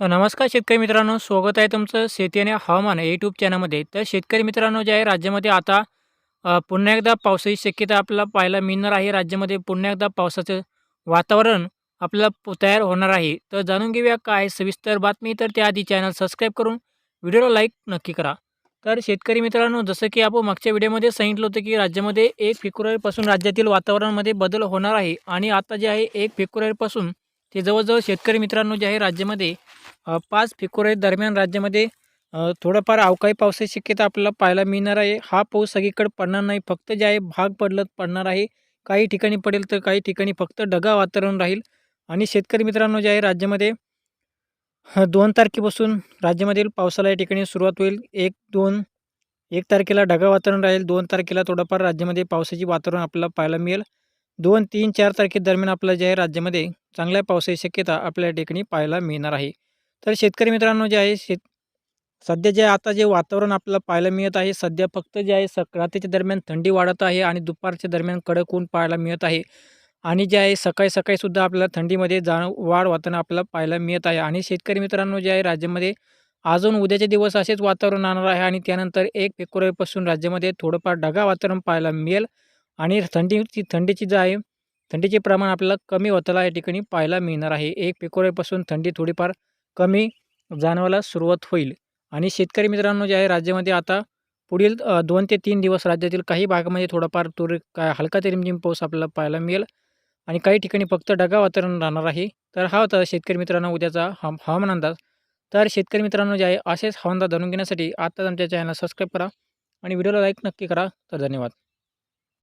तर नमस्कार शेतकरी मित्रांनो स्वागत आहे तुमचं शेती आणि हवामान यूट्यूब चॅनलमध्ये तर शेतकरी मित्रांनो जे आहे राज्यामध्ये आता पुन्हा एकदा पावसाची शक्यता आपल्याला पाहायला मिळणार आहे. राज्यामध्ये पुन्हा एकदा पावसाचं वातावरण आपल्याला तयार होणार आहे. तर जाणून घेऊया काय सविस्तर बातमी. तर त्याआधी चॅनल सबस्क्राईब करून व्हिडिओला लाईक नक्की करा. तर शेतकरी मित्रांनो जसं की आपण मागच्या व्हिडिओमध्ये सांगितलं होतं की राज्यामध्ये एक फेब्रुवारीपासून राज्यातील वातावरणामध्ये बदल होणार आहे. आणि आता जे आहे एक फेब्रुवारीपासून ते जवळजवळ शेतकरी मित्रांनो जे आहे राज्यामध्ये पाच फेब्रुवारी दरम्यान राज्यामध्ये थोडंफार अवकाळी पावसाची शक्यता आपल्याला पाहायला मिळणार आहे. हा पाऊस सगळीकडे पडणार नाही. फक्त जे आहे भाग पडलं पडणार आहे. काही ठिकाणी पडेल तर काही ठिकाणी फक्त ढगा वातावरण राहील. आणि शेतकरी मित्रांनो जे आहे राज्यामध्ये दोन तारखेपासून राज्यामधील पावसाला या ठिकाणी सुरुवात होईल. एक दोन एक तारखेला ढगा वातावरण राहील. दोन तारखेला थोडंफार राज्यामध्ये पावसाची वातावरण आपल्याला पाहायला मिळेल. दोन तीन चार तारखे दरम्यान आपल्याला जे आहे राज्यामध्ये चांगल्या पावसाची शक्यता आपल्या या ठिकाणी पाहायला मिळणार आहे. तर शेतकरी मित्रांनो जे आहे शेत सध्या जे आता जे वातावरण आपल्याला पाहायला मिळत आहे सध्या फक्त जे आहे सक रात्रीच्या दरम्यान थंडी वाढत आहे आणि दुपारच्या दरम्यान कडक ऊन पाहायला मिळत आहे. आणि जे आहे सकाळी सकाळीसुद्धा आपल्याला थंडीमध्ये जाण वाढ होताना आपल्याला पाहायला मिळत आहे. आणि शेतकरी मित्रांनो जे आहे राज्यामध्ये अजून उद्याचे दिवस असेच वातावरण राहणार आहे आणि त्यानंतर एक फेब्रुवारीपासून राज्यामध्ये थोडंफार ढगाळ वातावरण पाहायला मिळेल. आणि थंडीची थंडीची जे आहे थंडीचे प्रमाण आपल्याला कमी होताना या ठिकाणी पाहायला मिळणार आहे. एक फेब्रुवारीपासून थंडी थोडीफार कमी जाणवायला सुरुवात होईल. आणि शेतकरी मित्रांनो जे आहे राज्यामध्ये आता पुढील दोन ते तीन दिवस राज्यातील काही भागामध्ये थोडाफार तुर काय हलका ते रिमझिम पाऊस आपल्याला पाहायला मिळेल. आणि काही ठिकाणी फक्त ढगा वातावरण राहणार आहे. तर हा होता शेतकरी मित्रांनो उद्याचा हम हवामान अंदाज. तर शेतकरी मित्रांनो जे आहे असेच हवामान अंदाज जाणून घेण्यासाठी आत्ताच आमच्या चॅनलला सबस्क्राईब करा आणि व्हिडिओला लाईक नक्की करा. तर धन्यवाद.